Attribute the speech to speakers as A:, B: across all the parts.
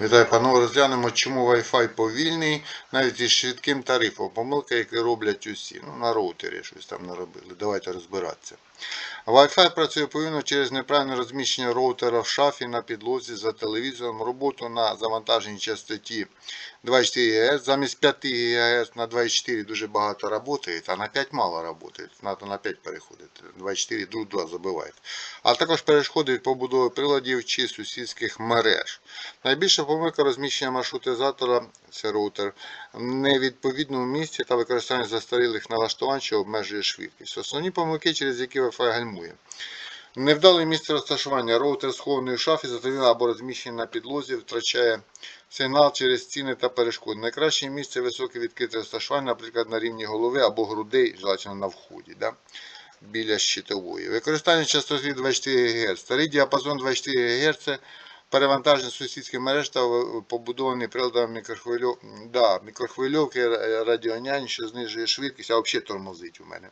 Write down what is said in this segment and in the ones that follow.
A: Вітаю, панове, розглянемо, чому Wi-Fi повільний, навіть із швидким тарифом. Помилка, які роблять усі. Ну, на роутері щось там наробили. Давайте розбиратися. Wi-Fi працює повільно через неправильне розміщення роутера в шафі на підлозі за телевізором, роботу на завантаженій частоті 24 ГГц. Замість 5 ГГц на 24 дуже багато працює, а на 5 мало працює. Треба на 5 переходити. 24 друг друга забивають. А також перешкоди від побудови приладів чи сусідських мереж. Найбільша помилка розміщення маршрутизатора, це роутер, в невідповідному місці та використання застарілих налаштувань, що обмежує швидкість. Основні помилки, через які Wi-Fi гальмує. Невдале місце розташування. Роутер схований у шафі, затемнений або розміщений на підлозі, втрачає сигнал через стіни та перешкоди. Найкраще місце високе відкрите розташування, наприклад, на рівні голови або грудей, желательно на вході. Да? Біля щитової. Використання частоти 24 ГГц. Старий діапазон 24 ГГц перевантаження сусідських мереж та побудовані приладом мікрохвильов... да, мікрохвильовки радіонянь, що знижує швидкість, а взагалі тормозить у мене.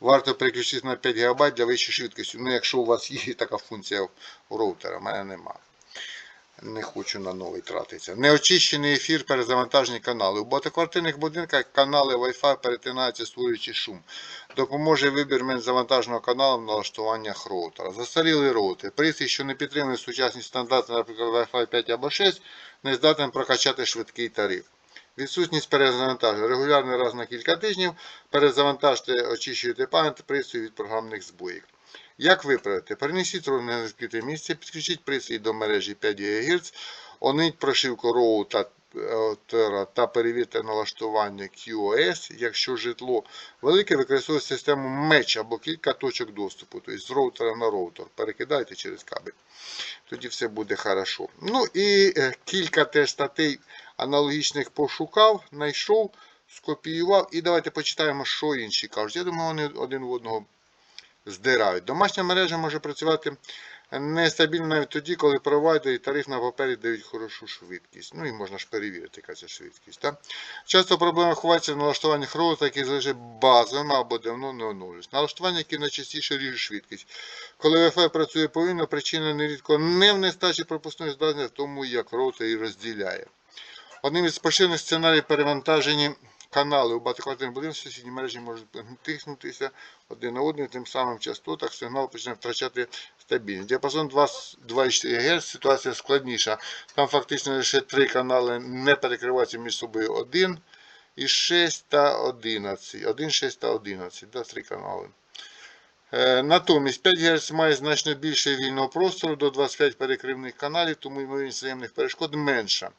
A: Варто переключитися на 5 ГБ для вищої швидкості. Ну, якщо у вас є така функція у роутера, в мене нема. Не хочу на новий тратитися. Неочищений ефір перезавантажені канали. У багатоквартирних будинках канали Wi-Fi перетинаються, створюючи шум. Допоможе вибір менш завантаженого каналу в налаштуваннях роутера. Застарілий роутер. Пристрій, що не підтримує сучасні стандарти, наприклад, Wi-Fi 5 або 6, не здатен прокачати швидкий тариф. Відсутність перезавантаження. Регулярно раз на кілька тижнів перезавантажте, очищуйте пам'ять пристрою від програмних збоїв. Як виправити? Перенесіть ровне на відкрите місце, підключіть пристрій до мережі 5 ГГц, онить прошивку роутера та перевірте налаштування QoS, якщо житло велике, використовуйте систему Match або кілька точок доступу, тобто з роутера на роутер. Перекидайте через кабель. Тоді все буде хорошо. Ну і е, кілька теж статей аналогічних пошукав, знайшов, скопіював. І давайте почитаємо, що інші кажуть. Я думаю, вони один в одного здирають. Домашня мережа може працювати нестабільно навіть тоді, коли провайдер і тариф на папері дають хорошу швидкість. Ну і можна ж перевірити, яка це швидкість. Так? Часто проблема ховається в налаштуваннях роутера, які залежать базовими або давно не оновлюються. Налаштування, які найчастіше ріжуть швидкість. Коли Wi-Fi працює повільно, причина нерідко не в нестачі пропускної здатності, в тому, як роутер її розділяє. Одним із поширених сценаріїв перевантажені канали у багатоквартирних будинках сусідні мережі можуть тиснутися один на один, тим самим частотах сигнал почне втрачати стабільність. Діапазон 2,4 Гц ситуація складніша. Там фактично лише три канали не перекриваються між собою 1 і 6 та 11. 1, 6 та 11. Да, три канали. Е, Натомість 5 Гц має значно більше вільного простору до 25 перекривних каналів, тому ймовірність взаємних перешкод менша.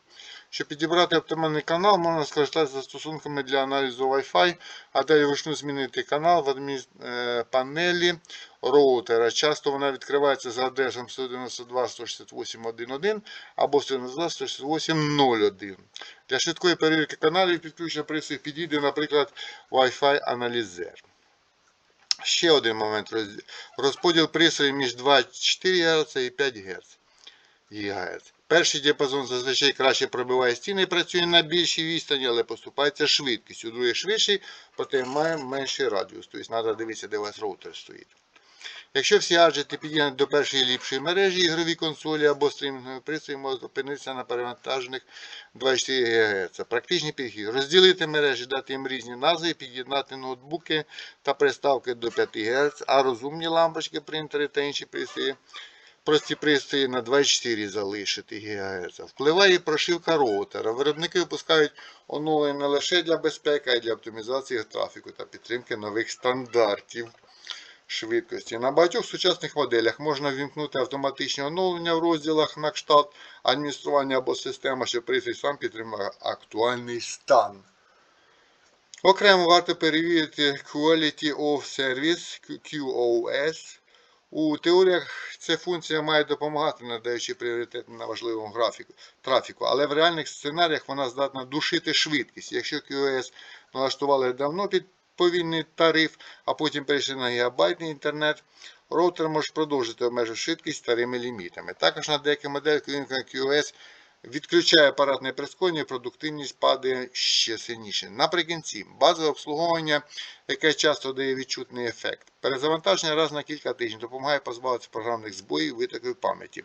A: Щоб підібрати оптимальний канал, можна скористатися застосунками для аналізу Wi-Fi, а далі вручну змінити канал в адмінпанелі роутера. Часто вона відкривається за адресом 192.168.1.1 або 192.168.0.1. Для швидкої перевірки каналів підключення пристрій підійде, наприклад, Wi-Fi аналізер. Ще один момент. Розподіл пристроїв між 2,4 Гц і 5 Гц. Перший діапазон зазвичай краще пробиває стіни і працює на більшій відстані, але поступається швидкістю. Другий швидший, проте має менший радіус. Тобто треба дивитися, де у вас роутер стоїть. Якщо всі гаджети під'єднані до першої ліпшої мережі, ігрові консолі або стрімінгові пристрої можуть опинитися на перевантажених 24 ГГц. Практичний підхід. Розділити мережі, дати їм різні назви, під'єднати ноутбуки та приставки до 5 ГГц, а розумні лампочки, принтери та інші пристрої прості пристрої на 24 залишити ГГц. Впливає прошивка роутера. Виробники випускають оновлення не лише для безпеки, а й для оптимізації трафіку та підтримки нових стандартів швидкості. На багатьох сучасних моделях можна ввімкнути автоматичні оновлення в розділах на кшталт адміністрування або система, що пристрій сам підтримує актуальний стан. Окремо варто перевірити Quality of Service QoS. У теоріях ця функція має допомагати, надаючи пріоритет на важливому графіку, трафіку, але в реальних сценаріях вона здатна душити швидкість. Якщо QoS налаштували давно під повільний тариф, а потім перейшли на гігабайтний інтернет, роутер може продовжити обмежити швидкість старими лімітами. Також на деяких моделях QoS відключає апаратне прискорення, продуктивність падає ще сильніше. Наприкінці, базове обслуговування, яке часто дає відчутний ефект. Перезавантаження раз на кілька тижнів допомагає позбавитися програмних збоїв, витоків пам'яті.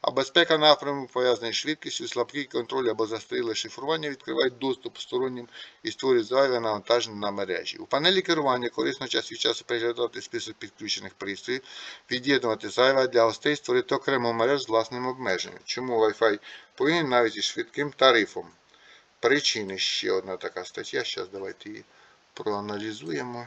A: А безпека напряму пов'язаний з швидкістю, слабкий контроль або застріле шифрування відкривають доступ стороннім і створюють зайве навантаження на мережі. У панелі керування корисно час від часу переглядати список підключених пристроїв, від'єднувати зайве для гостей, створити окрему мережу з власним обмеженням. Чому Wi-Fi повинен навіть із швидким тарифом? Причини ще одна така стаття. Зараз давайте її проаналізуємо.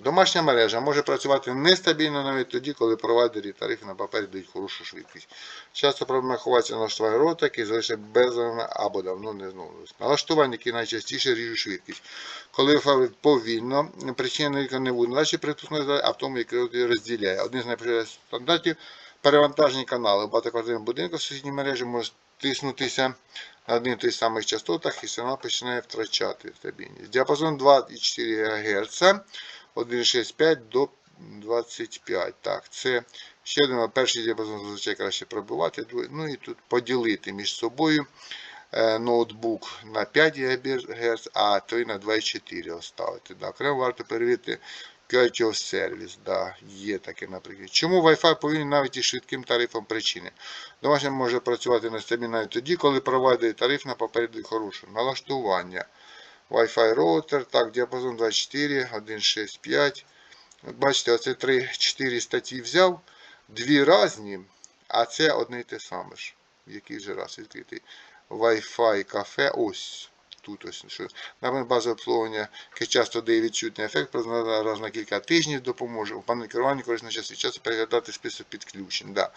A: Домашня мережа може працювати нестабільно навіть тоді, коли провайдері тарифи на папері дають хорошу швидкість. Часто проблема ховається на налаштування рота, який залишає беззавне або давно не зновилось. Налаштування, які найчастіше ріжуть швидкість. Коли фабрик повільно, причина не буде, наче припускної, а в тому, який розділяє. Один з найпоширеніших стандартів перевантажені канали. У багатоквартирному будинку в сусідній мережі може тиснутися на одних тих самих частотах і сигнал починає втрачати стабільність. Діапазон 2,4 ГГц 1,65 до 25. Так, це ще один перший діапазон зазвичай краще пробивати. Ну і тут поділити між собою е, ноутбук на 5 ГГц, а той на 2,4 оставити. Окремо варто перевірити QITO сервіс. Да, є таке, наприклад. Чому Wi-Fi повинен навіть із швидким тарифом причини? Домашній може працювати нестабільно навіть тоді, коли провайдер тариф на попереду хороше. Налаштування. Wi-Fi роутер, так, діапазон 24, 165. От бачите, оце 3-4 статті взяв, дві різні, а це одне й те саме ж. Який же раз відкритий. Wi-Fi кафе, ось. Тут ось що. Наприклад, базове обслуговування, яке часто дає відчутний ефект, раз на кілька тижнів допоможе. У панелі керування корисно час від часу переглядати список підключень. Да.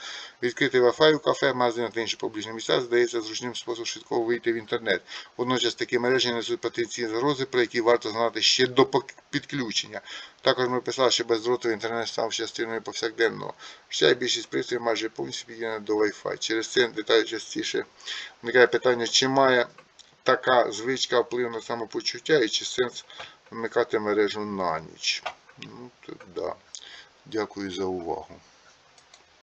A: Відкритий Wi-Fi у кафе, магазинах та інші публічні місця здається зручним способом швидко вийти в інтернет. Водночас такі мережі несуть потенційні загрози, про які варто знати ще до підключення. Також ми писали, що бездротовий інтернет став частиною повсякденного. Ще більшість пристроїв майже повністю під'єднана до Wi-Fi. Через це деталі частіше виникає питання, чи має така звичка вплив на самопочуття і чи сенс вмикати мережу на ніч. Ну, то, да. Дякую за увагу.